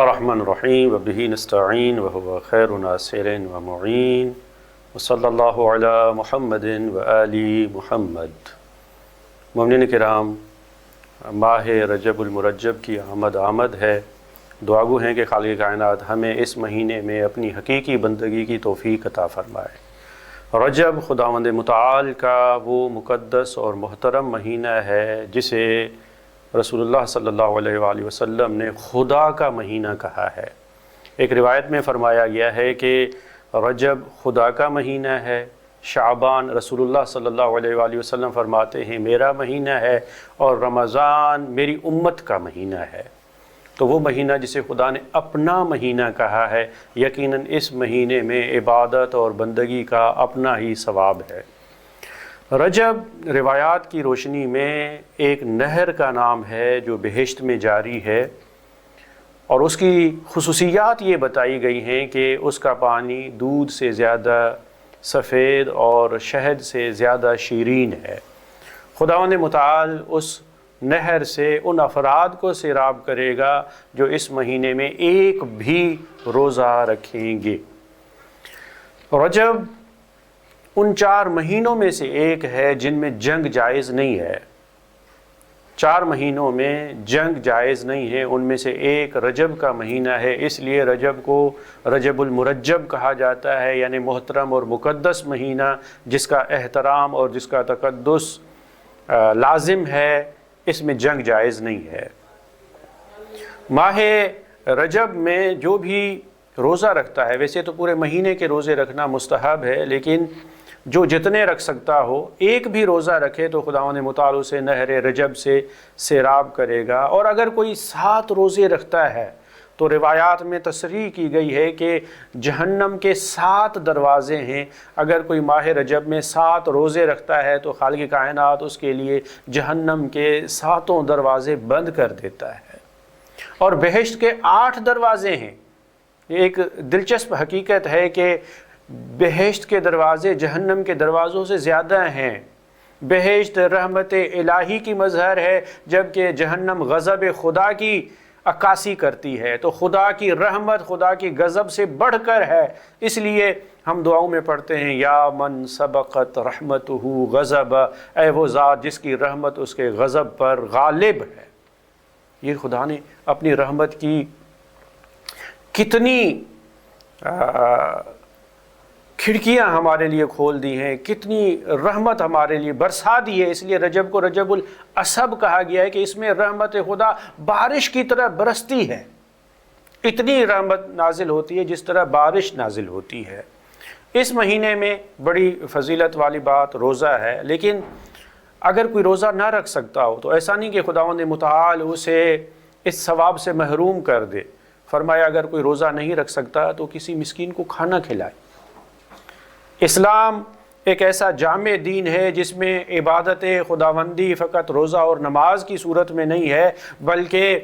الرحمن الرحیم وبہ نستعین وهو خیر ناصر ومعین وصلی اللہ علی محمد وآلی محمد۔ ممنین کرام، ماہ رجب المرجب کی آمد آمد ہے۔ دعاگو ہیں کہ خالق کائنات ہمیں اس مہینے میں اپنی حقیقی بندگی کی توفیق عطا فرمائے۔ رجب خداوند متعال کا وہ مقدس اور محترم مہینہ ہے جسے رسول اللہ صلی اللہ علیہ وآلہ وسلم نے خدا کا مہینہ کہا ہے۔ ایک روایت میں فرمایا گیا ہے کہ رجب خدا کا مہینہ ہے، شعبان رسول اللہ صلی اللہ علیہ وآلہ وسلم فرماتے ہیں، میرا مہینہ ہے اور رمضان میری امت کا مہینہ ہے۔ تو وہ مہینہ جسے خدا نے اپنا مہینہ کہا ہے، یقیناً اس مہینے میں عبادت اور بندگی کا اپنا ہی ثواب ہے۔ رجب روایات کی روشنی میں ایک نہر کا نام ہے جو بہشت میں جاری ہے اور اس کی خصوصیات یہ بتائی گئی ہیں کہ اس کا پانی دودھ سے زیادہ سفید اور شہد سے زیادہ شیرین ہے۔ خداوند متعال اس نہر سے ان افراد کو سیراب کرے گا جو اس مہینے میں ایک بھی روزہ رکھیں گے۔ رجب ان چار مہینوں میں سے ایک ہے جن میں جنگ جائز نہیں ہے۔ چار مہینوں میں جنگ جائز نہیں ہے، ان میں سے ایک رجب کا مہینہ ہے۔ اس لیے رجب کو رجب المرجب کہا جاتا ہے یعنی محترم اور مقدس مہینہ، جس کا احترام اور جس کا تقدس لازم ہے، اس میں جنگ جائز نہیں ہے۔ ماہ رجب میں جو بھی روزہ رکھتا ہے، ویسے تو پورے مہینے کے روزے رکھنا مستحب ہے، لیکن جو جتنے رکھ سکتا ہو، ایک بھی روزہ رکھے تو خداون مطالع سے، نہر رجب سے سیراب کرے گا۔ اور اگر کوئی سات روزے رکھتا ہے تو روایات میں تصریح کی گئی ہے کہ جہنم کے سات دروازے ہیں۔ اگر کوئی ماہ رجب میں سات روزے رکھتا ہے تو خالق کائنات اس کے لیے جہنم کے ساتوں دروازے بند کر دیتا ہے۔ اور بہشت کے آٹھ دروازے ہیں۔ ایک دلچسپ حقیقت ہے کہ بہشت کے دروازے جہنم کے دروازوں سے زیادہ ہیں۔ بہشت رحمت الہی کی مظہر ہے، جبکہ جہنم غضب خدا کی عکاسی کرتی ہے۔ تو خدا کی رحمت، خدا کی غضب سے بڑھ کر ہے۔ اس لیے ہم دعاؤں میں پڑھتے ہیں، یا من سبقت رحمت ہو غضب۔ اے وہ ذات جس کی رحمت اس کے غضب پر غالب ہے۔ یہ خدا نے اپنی رحمت کی کتنی کھڑکیاں ہمارے لیے کھول دی ہیں، کتنی رحمت ہمارے لیے برسا دی ہے۔ اس لیے رجب کو رجب الاسب کہا گیا ہے کہ اس میں رحمت خدا بارش کی طرح برستی ہے۔ اتنی رحمت نازل ہوتی ہے جس طرح بارش نازل ہوتی ہے۔ اس مہینے میں بڑی فضیلت والی بات روزہ ہے، لیکن اگر کوئی روزہ نہ رکھ سکتا ہو تو ایسا نہیں کہ خداوند متعال اسے اس ثواب سے محروم کر دے۔ فرمایا، اگر کوئی روزہ نہیں رکھ سکتا تو کسی مسکین کو کھانا کھلائے۔ اسلام ایک ایسا جامع دین ہے جس میں عبادت خداوندی فقط روزہ اور نماز کی صورت میں نہیں ہے، بلکہ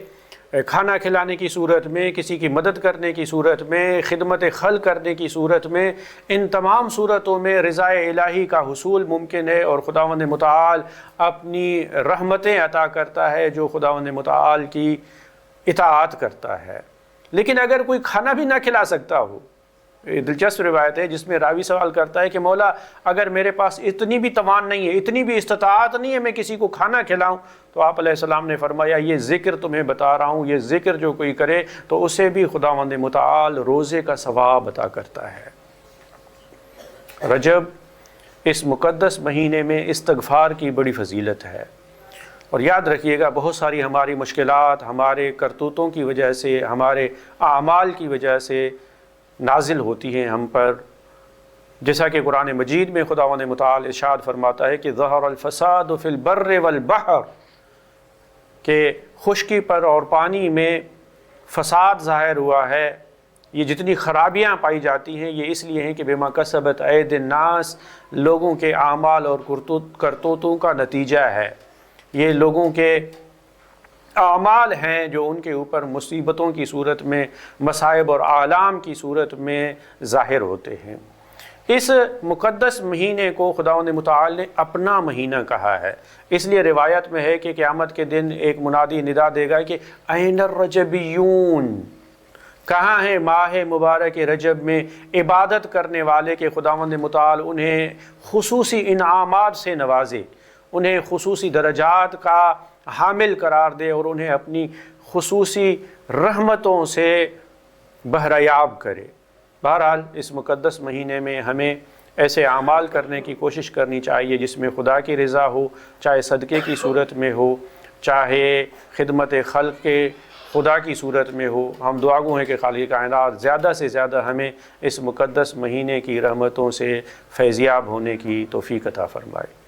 کھانا کھلانے کی صورت میں، کسی کی مدد کرنے کی صورت میں، خدمت خل کرنے کی صورت میں، ان تمام صورتوں میں رضاء الہی کا حصول ممکن ہے اور خداوند متعال اپنی رحمتیں عطا کرتا ہے جو خداوند متعال کی اطاعت کرتا ہے۔ لیکن اگر کوئی کھانا بھی نہ کھلا سکتا ہو دلچسپ روایت ہے، جس میں راوی سوال کرتا ہے کہ مولا، اگر میرے پاس اتنی بھی توان نہیں ہے، اتنی بھی استطاعت نہیں ہے، میں کسی کو کھانا کھلاؤں، تو آپ علیہ السلام نے فرمایا، یہ ذکر تمہیں بتا رہا ہوں، یہ ذکر جو کوئی کرے، تو اسے بھی خدا مند متعال روزے کا ثواب عطا کرتا ہے۔ رجب اس مقدس مہینے میں استغفار کی بڑی فضیلت ہے۔ اور یاد رکھیے گا، بہت ساری ہماری مشکلات، ہمارے کرتوتوں کی وجہ سے، ہمارے اعمال کی وجہ سے نازل ہوتی ہیں ہم پر۔ جیسا کہ قرآن مجید میں خدا و مطال ارشاد فرماتا ہے کہ ظہر الفساد فی البر والبحر، کہ خشکی پر اور پانی میں فساد ظاہر ہوا ہے۔ یہ جتنی خرابیاں پائی جاتی ہیں، یہ اس لیے ہیں کہ بما کسبت عید الناس، لوگوں کے اعمال اور کرتوتوں کا نتیجہ ہے۔ یہ لوگوں کے اعمال ہیں جو ان کے اوپر مصیبتوں کی صورت میں، مصائب اور عالام کی صورت میں ظاہر ہوتے ہیں۔ اس مقدس مہینے کو خدا متعال نے اپنا مہینہ کہا ہے۔ اس لیے روایت میں ہے کہ قیامت کے دن ایک منادی ندا دے گا کہ این الرجبیون، کہاں ہیں ماہ مبارک رجب میں عبادت کرنے والے کے خداوند مطال انہیں خصوصی انعامات سے نوازے۔ انہیں خصوصی درجات کا حامل قرار دے اور انہیں اپنی خصوصی رحمتوں سے بہریاب کرے۔ بہرحال، اس مقدس مہینے میں ہمیں ایسے اعمال کرنے کی کوشش کرنی چاہیے جس میں خدا کی رضا ہو، چاہے صدقے کی صورت میں ہو، چاہے خدمت خلق کے خدا کی صورت میں ہو۔ ہم دعا گو ہیں کہ خالق کائنات زیادہ سے زیادہ ہمیں اس مقدس مہینے کی رحمتوں سے فیضیاب ہونے کی توفیق عطا فرمائے۔